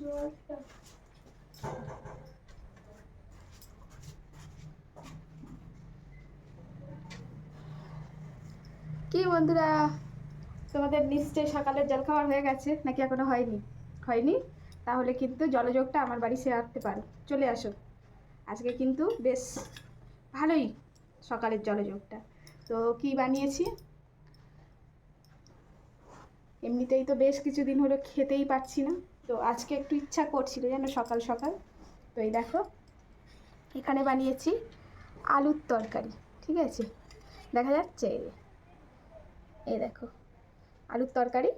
কি বন্ধুরা? তোমাদের নিশ্চয়ই সকালের জলখাবার হয়ে গেছে, নাকি এখনও হয়নি? হয়নি? তাহলে কিন্তু জলযোগটা আমার বাড়ি সেরাতে পারো। চলে আসো। আজকে কিন্তু বেশ ভালোই সকালের জলযোগটা। তো কি বানিয়েছি? এমনিতেই তো বেশ কিছুদিন হলো খেতেই পারছি না। তো আজকে একটু ইচ্ছা করছিল যেন সকাল সকাল। তো এই দেখো, এখানে বানিয়েছি আলুর তরকারি, ঠিক আছে? দেখা যাচ্ছে? এই দেখো, আলুর তরকারি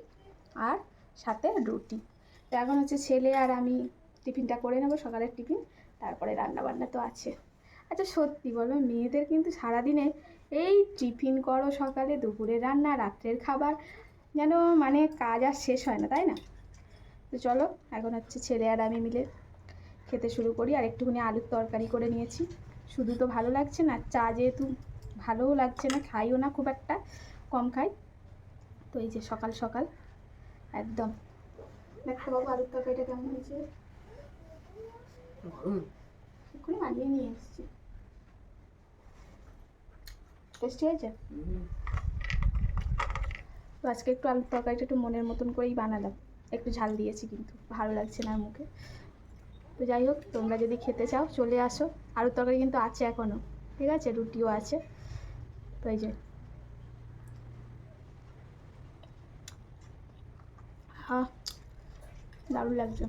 আর সাথে রুটি। তো এখন হচ্ছে ছেলে আর আমি টিফিনটা করে নেব, সকালের টিফিন, তারপরে রান্না বান্না তো আছে। আচ্ছা সত্যি বলো মেয়েদের কিন্তু সারাদিনে এই টিফিন করো সকালে, দুপুরে রান্না, রাত্রের খাবার, যেন মানে কাজ আর শেষ হয় না, তাই না? তো চলো এখন হচ্ছে ছেলে আর আমি মিলে খেতে শুরু করি। আর একটুখানি আলুর তরকারি করে নিয়েছি। শুধু তো ভালো লাগছে না চা যেহেতু ভালোও লাগছে না খাইও না খুব একটা কম খাই। তো এই যে সকাল সকাল একদম। দেখো বাবু আলুর তরকারিটা কেমন হয়েছে? এক্ষুনি বানিয়ে নিয়ে এসেছি। টেস্টি হয়েছে? তো আজকে একটু আলুর তরকারিটা একটু মনের মতন করেই বানালাম। একটু ঝাল দিয়েছি কিন্তু, ভালো লাগছে না মুখে। তো যাই হোক, তোমরা যদি খেতে চাও, চলে আসো। আলুর তরকারি কিন্তু আছে এখনও ঠিক আছে? রুটিও আছে। তো এই যে। দারুণ লাগছে।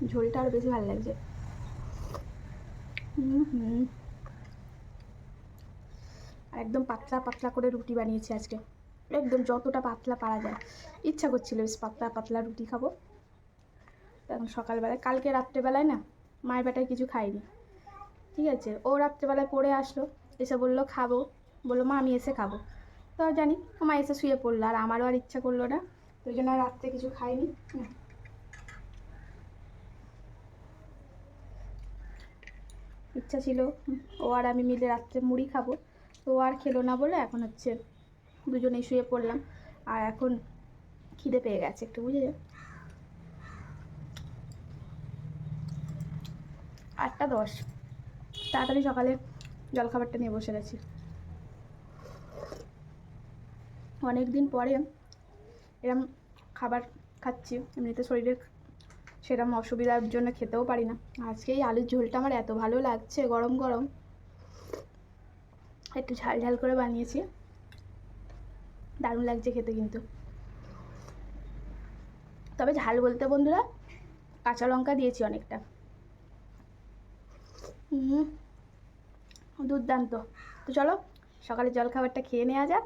ঝোলটা আরও বেশি ভালো লাগছে। হুম হুম। আর একদম পাতলা পাতলা করে রুটি বানিয়েছি আজকে। একদম যতটা পাতলা পারা যায়। ইচ্ছা করছিল বেশ পাতলা পাতলা রুটি খাব। এখন সকালবেলায়, কালকে রাত্রেবেলায় না, মায়ের বেটায় কিছু খাইনি। ঠিক আছে, ও রাত্রেবেলায় পড়ে আসলো, এসে বলল, খাব। বলল, মা, আমি এসে খাব। তো জানি, মা এসে শুয়ে পড়ল, আর আমারও আর ইচ্ছা করল না, তো ওই জন্য রাত্রে কিছু খাইনি। ইচ্ছা ছিল, ও আর আমি মিলে রাত্রে মুড়ি খাব। ও আর খেলো না বলে এখন হচ্ছে দুজনেই শুয়ে পড়লাম। আর এখন খিদে পেয়ে গেছে, একটু বুঝে আটটা দশ। তাড়াতাড়ি সকালে জলখাবারটা নিয়ে বসে গেছি। অনেক দিন পরে এরম খাবার খাচ্ছি, এমনিতে শরীরের সেরকম অসুবিধার জন্য খেতেও পারি না। আজকে এই আলুর ঝোলটা আমার এত ভালো লাগছে, গরম গরম। একটু ঝাল ঝাল করে বানিয়েছি। দারুণ লাগছে খেতে কিন্তু। তবে ঝাল বলতে বন্ধুরা, কাঁচা লঙ্কা দিয়েছি অনেকটা। দুর্দান্ত। তো চলো সকালে জলখাবারটা খেয়ে নেওয়া যাক।